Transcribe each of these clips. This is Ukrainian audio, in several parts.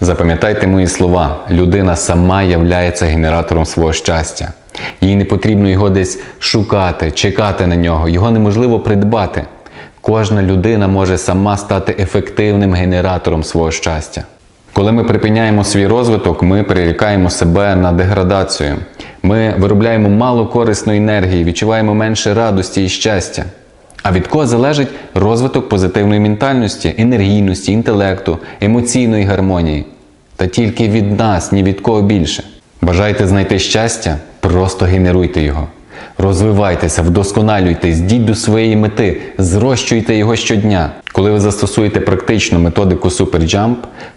Запам'ятайте мої слова: людина сама являється генератором свого щастя. Їй не потрібно його десь шукати, чекати на нього, його неможливо придбати. Кожна людина може сама стати ефективним генератором свого щастя. Коли ми припиняємо свій розвиток, ми прирікаємо себе на деградацію. Ми виробляємо мало корисної енергії, відчуваємо менше радості і щастя. А від кого залежить розвиток позитивної ментальності, енергійності, інтелекту, емоційної гармонії? Та тільки від нас, ні від кого більше. Бажаєте знайти щастя? Просто генеруйте його. Розвивайтеся, вдосконалюйтесь, дійдіть до своєї мети, зрощуйте його щодня. Коли ви застосуєте практичну методику SuperJump,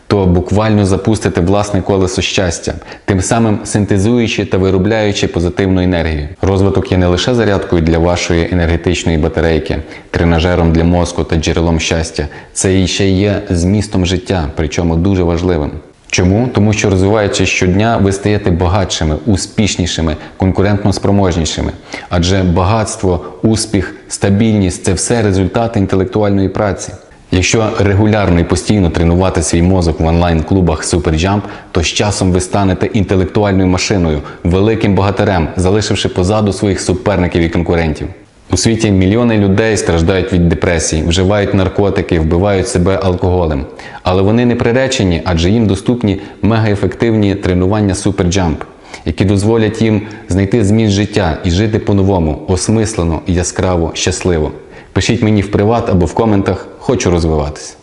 то буквально запустите власне колесо щастя, тим самим синтезуючи та виробляючи позитивну енергію. Розвиток є не лише зарядкою для вашої енергетичної батарейки, тренажером для мозку та джерелом щастя, це ще є змістом життя, причому дуже важливим. Чому? Тому що розвиваючись щодня, ви стаєте багатшими, успішнішими, конкурентно спроможнішими. Адже багатство, успіх, стабільність це все результати інтелектуальної праці. Якщо регулярно і постійно тренувати свій мозок в онлайн-клубах SuperJump, то з часом ви станете інтелектуальною машиною, великим богатирем, залишивши позаду своїх суперників і конкурентів. У світі мільйони людей страждають від депресії, вживають наркотики, вбивають себе алкоголем. Але вони не приречені, адже їм доступні мегаефективні тренування суперджамп, які дозволять їм знайти зміст життя і жити по-новому, осмислено, яскраво, щасливо. Пишіть мені в приват або в коментах, хочу розвиватися.